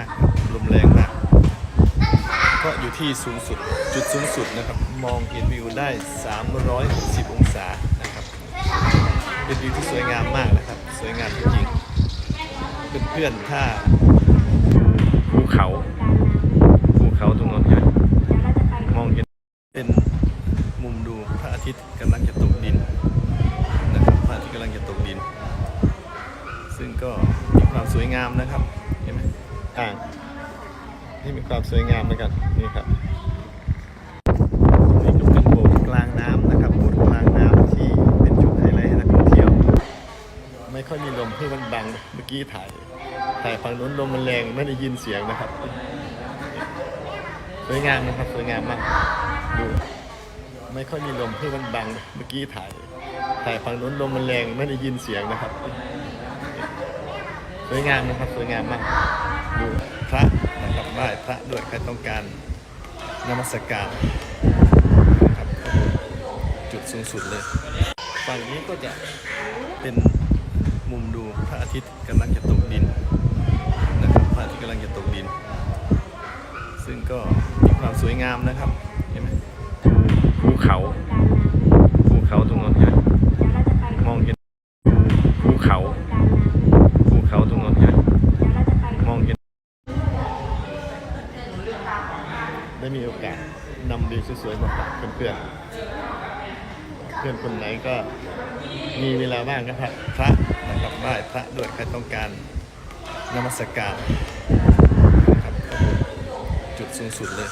ากลมแรงมาก ก็อยู่ที่สูงสุดจุดสูงสุดนะครับ มองเห็นวิวได้ 360 องศานะครับ เป็นวิวที่สวยงามมากนะครับ สวยงามจริงๆเพื่อนๆถ้าภูเขาภูเขาตรงนั้นเนไหมมองเห็นเป็นมุมดูพระอาทิตย์กำลังจะตกดินนะครับพระอาทิตย์กำลังจะตกดิน ซึ่งก็มีความสวยงามนะครับ เห็นไหมอ่างนี่มีความสวยงามเหมือนกันนี่ครับนี่ก็เป็นโบสถ์กลางน้ำนะครับโบสถ์กลางน้ำที่เป็นจุดไฮไลท์ให้นักท่องเที่ยว ไม่ค่อยมีลมเพื่มันบังเมื่อกี้ถ่ายถ่ายฝั่งนู้นลมมันแรงไม่ได้ยินเสียงนะครับสวยงามนะครับสวยงามมากดูไม่ค่อยมีลมเพื่มันบังเมื่อกี้ถ่ายถ่ายฝั่งนู้นลมมันแรงไม่ได้ยินเสียงนะครับสวยงามนะครับสวยงามมาก พระนะครับไหว้พระด้วยใครต้องการนมัสการนะครับจุดสูงสุดเลย ฝั่งนี้ก็จะเป็นมุมดูพระอาทิตย์กำลังจะตกดินนะครับพระอาทิตย์กำลังจะตกดิน ซึ่งก็มีความสวยงามนะครับเห็นไหมภูเขาภูเขาตรงนั้นเห็นไหมมองเห็นภูเขาภูเขาตรงนั้นเห็นไหมมองเห็น ได้มีโอกาสนำวิวสวยๆมาฝากเพื่อนๆ เพื่อนคนไหนก็มีเว ลาว่างก็พระพระนะครับไหว้พระด้วยใครต้องการนมัสการนะครับจุดสูงสุดเลย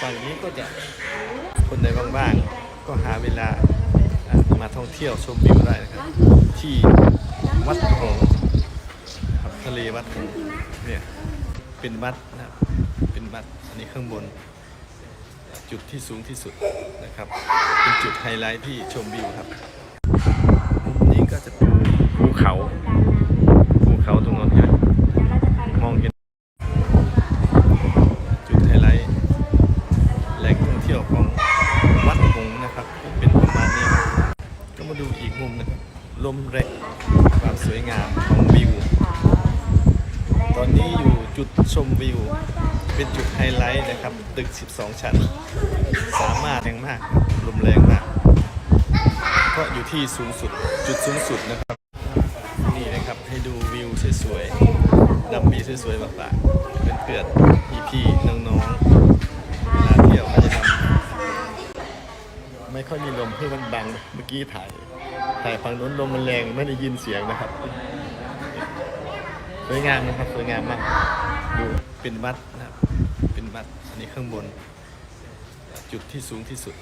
ฝั่งนี้ก็จะคนไหนว่างๆก็หาเวลามาท่องเที่ยวชมวิวได้นะครับ ที่วัดหงครับทะเลวัดหงเนี่ยเป็นวัดนะเป็นวัดอันนี้ข้างบน จุดที่สูงที่สุดนะครับ เป็นจุดไฮไลท์ที่ชมวิวครับ เขาภูเขาตรงนั้นเห็นไหมองเห็นจุดไฮไลท์แหล่งท่องเที่ยวของวัดหงนะครับ เป็นประมาณนี้ ก็มาดูอีกมุมนะครับ ลมแรงความสวยงามของวิว ตอนนี้อยู่จุดชมวิว เป็นจุดไฮไลท์นะครับ ตึก 12 ชั้น สามารถแรงมาก ลมแรงมาก ก็อยู่ที่สูงสุด จุดสูงสุดนะครับ ครับให้ดูวิวสวยๆดำมีสวยๆมาฝากเพื่อนๆพี่ๆน้องๆเวลาเที่ยวก็จะนำไม่ค่อยมีลมเพื่อมันบังเมื่อกี้ถ่ายถ่ายฝั่งนู้นลมมันแรงไม่ได้ยินเสียงนะครับสวยงามนะครับสวยงามมากดูเป็นวัดนะครับเป็นวัดอันนี้ข้างบน จุดที่สูงที่สุด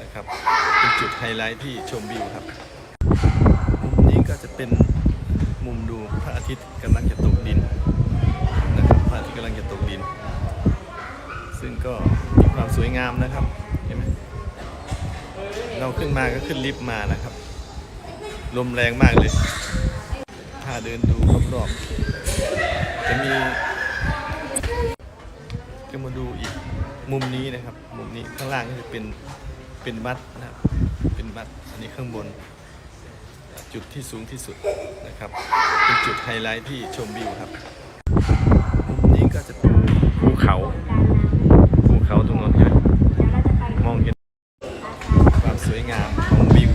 นะครับ เป็นจุดไฮไลท์ที่ชมวิวครับมุมนี้ก็จะเป็น มุมดูพระอาทิตย์กำลังจะตกดินนะครับพระอาทิตย์กำลังจะตกดิน ซึ่งก็มีความสวยงามนะครับเห็นไหมเราขึ้นมาก็ขึ้นลิฟต์มานะครับ ลมแรงมากเลยถ้าเดินดูรอบๆจะมีจะมาดูอีกมุมนี้นะครับ มุมนี้ข้างล่างก็จะเป็นเป็นวัดนะครับเป็นวัดอันนี้ข้างบน จุดที่สูงที่สุดนะครับ เป็นจุดไฮไลท์ที่ชมวิวครับมุมนี้ก็จะเป็นภูเขาภูเขาตรงนั้นเห็นไหมมองเห็นความสวยงามของวิว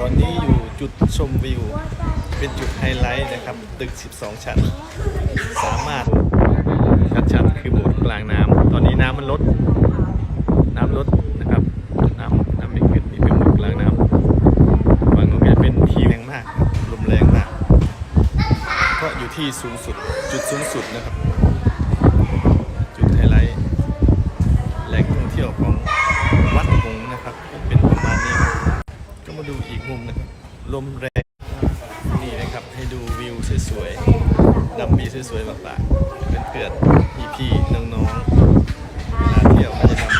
ตอนนี้อยู่จุดชมวิว เป็นจุดไฮไลท์นะครับ ตึก 12 ชั้น สามารถชัดๆคือโบสถ์กลางน้ำตอนนี้น้ำมันลด น้ำลดนะครับ น้ำน้ำไม่ขึ้นนี่เป็นโบสถ์กลางน้ำฝั่งนู้นก็จะเป็นทีแรงมากครับลมแรงมาก ก็อยู่ ที่สูงสุด จุดสูงสุดนะครับ จุดไฮไลท์แหล่งท่องเที่ยวของวัดหงส์นะครับ เป็นประมาณนี้ครับก็มาดูอีกมุมนะครับ ลมแรง นี่นะครับ ให้ดูวิวสวยๆดำมีสวยๆมาฝากเพื่อนๆพี่ๆน้องๆเวลาเที่ยวก็จะนำ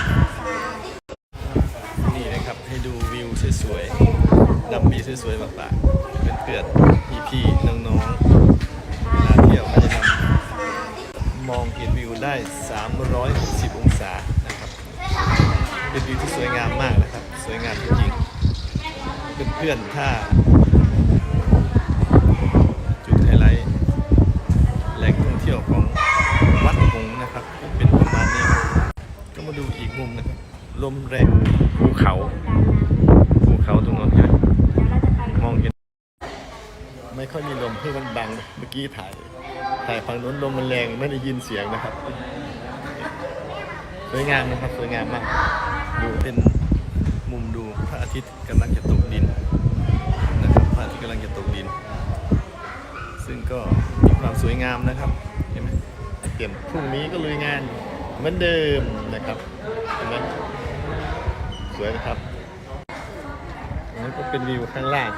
นี่นะครับ ให้ดูวิวสวยๆดำมีสวยๆมาฝากเพื่อนๆพี่ๆน้องๆ ที่ยวก็จะนำมองเห็นวิวได้ 360 องศานะครับ เป็นวิวที่สวยงามมากนะครับ สวยงามจริงๆเพื่อนๆถ้าจุดไฮไลท์แหล่งท่องเที่ยวของวัดหงนะครับ เป็นประมาณนี้ ก็มาดูอีกมุมนะครับ ลมแรงภูเขาภูเขาตรงนั้นครับมองเห็นไม่ค่อยมีลมเพื่อมันบังเมื่อกี้ถ่าย ฝั่งนู้นลมมันแรงไม่ได้ยินเสียงนะครับ สวยงามนะครับสวยงามมาก ดูเป็นมุมดูพระอาทิตย์กำลังจะตกดินนะครับพระอาทิตย์กำลังจะตกดิน ซึ่งก็มีความสวยงามนะครับเห็นไหมเตรียมพรุ่งนี้ก็ลุยงานเหมือนเดิมนะครับเห็นไหมสวยนะครับอันนี้ก็เป็นวิวข้างล่าง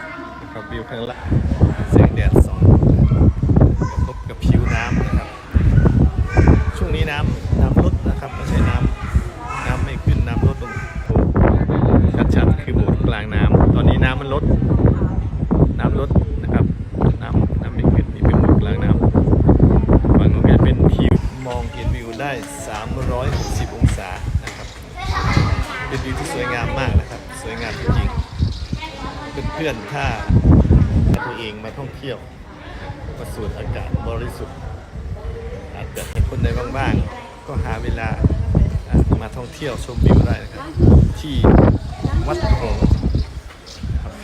นะครับวิวข้างล่างแสงแดดส่องกระทบกับผิวน้ำนะครับ ช่วงนี้น้ำน้ำลดนะครับไม่ใช่น้ำน้ำไม่ขึ้นน้ำลดตรงโถชัดๆคือโบสถ์กลางน้ำตอนนี้น้ำมัน ลดน้ำลดนะครับน้ำน้ำไม่ขึ้นนี่เป็นโบสถ์กลางน้ำฝั่งนู้นจะเป็นทิวมองเห็นวิวได้ 360 องศานะครับเป็นวิวที่สวยงามมากนะครับ สวยงามจริงๆเพื่อนๆถ้าตัวเองมาท่องเที่ยวมาสูดอากาศบริสุทธิ์อาจจะเห็นคนใดบ้างๆก็หาเวลามาท่องเที่ยวชมวิวได้นะครับ ที่วัดหง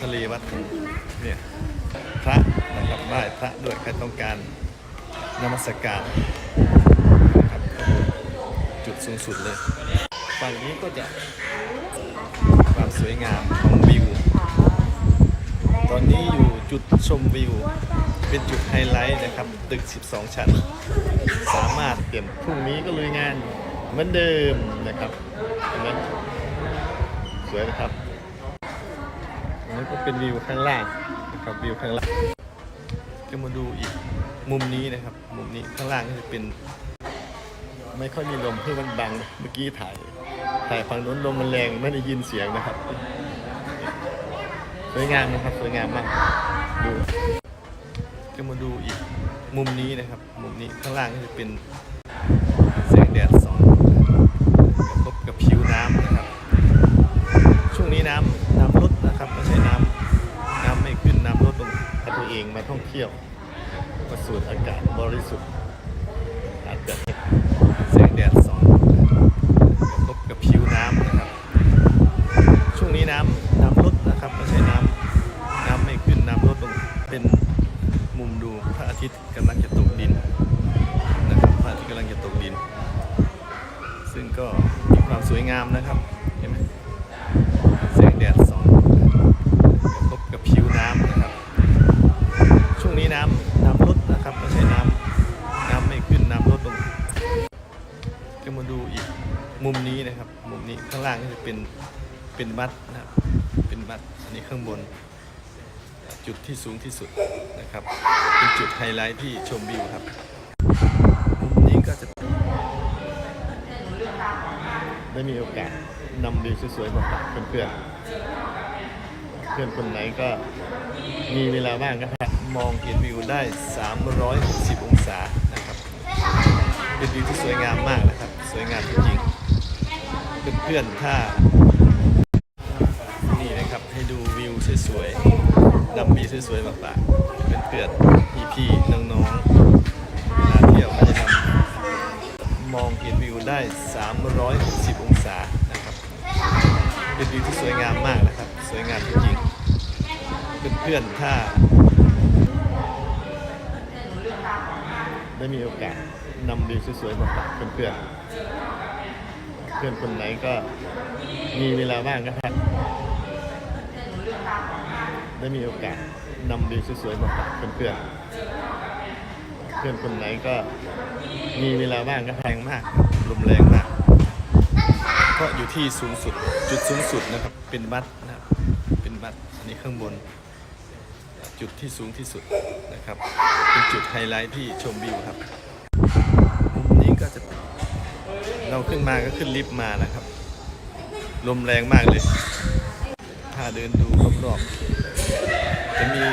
ทะเลวัดเนี่ยพระนะครับไหว้พระด้วยใครต้องการนมัสการนะครับจุดสูงสุดเลย ฝั่งนี้ก็จะความสวยงามของวิว ตอนนี้อยู่จุดชมวิว เป็นจุดไฮไลท์นะครับ ตึก 12 ชั้น สามารถเตรียมพรุ่งนี้ก็ลุยงานเหมือนเดิมนะครับเห็นไหมสวยนะครับ อันนี้ก็เป็นวิวข้างล่างนะครับวิวข้างล่างก็มาดูอีกมุมนี้นะครับ มุมนี้ข้างล่างก็จะเป็น ไม่ค่อยมีลมเพื่อมันบังเมื่อกี้ถ่ายถ่ายฝั่งนู้นลมมันแรงไม่ได้ยินเสียงนะครับสวยงามนะครับสวยงามมากดูก็มาดูอีกมุมนี้นะครับ มุมนี้ข้างล่างก็จะเป็นแสงแดดส่องกระทบกับผิวน้ำนะครับ ช่วงนี้น้ำน้ำลดนะครับไม่ใช่น้ำน้ำไม่ขึ้นน้ำลดลงถ้าตัวเองมาท่องเที่ยวมาสูดอากาศบริสุทธิ์อาจจะเห็นแสงแดดส่องกระทบกับผิวน้ำนะครับ ช่วงนี้น้ำน้ำลดนะครับไม่ใช่น้ำน้ำไม่ขึ้นน้ำลดลงเป็นมุมดูพระอา ทิตย์กำลังจะตกดินนะครับพระอาทิตย์กำลังจะตกดิน ซึ่งก็มีความสวยงามนะครับเห็นไหมแสงแดดส่องกระทบกับผิวน้ำนะครับ ช่วงนี้น้ำน้ำลดนะครับไม่ใช่น้ำน้ำไม่ขึ้นน้ำลดลงก็มาดูอีกมุมนี้นะครับ มุมนี้ข้างล่างก็จะเป็นเป็นวัดนะครับเป็นวัดอันนี้ข้างบน จุดที่สูงที่สุดนะครับ เป็นจุดไฮไลท์ที่ชมวิวครับมุมนี้ก็จะได้มีโอกาสนำวิวสวยๆมาฝากเพื่อนๆ เพื่อนคนไหนก็มีเวลาว่างก็มองเห็นวิวได้ 360 องศานะครับ เป็นวิวที่สวยงามมากนะครับ สวยงามจริงๆ เพื่อนๆ ถ้า นี่นะครับ ให้ดูวิวสวยๆ นำวิวสวยๆมาฝากเพื่อนๆพี่ๆน้องๆเวลาเที่ยวก็จะนำมองเห็นวิวได้ 360 องศานะครับ เป็นวิวที่สวยงามมากนะครับ สวยงามจริงๆเพื่อนๆถ้า ได้มีโอกาสนำวิวสวยๆมาฝากเพื่อนๆเพื่อนคนไหนก็มีเวลาว่างก็ครับ ได้มีโอกาสนำวิวสวยๆมาฝากเพื่อนๆ เพื่อนคนไหนก็มีเวลาว่างก็แรงมากลมแรงมาก ก็อยู่ที่สูงสุดจุดสูงสุดนะครับ เป็นวัดนะครับเป็นวัดอันนี้ข้างบน จุดที่สูงที่สุดนะครับ เป็นจุดไฮไลท์ที่ชมวิวครับมุมนี้ก็จะเราขึ้นมาก็ขึ้นลิฟต์มานะครับ ลมแรงมากเลย เดินดูรอบๆจะมี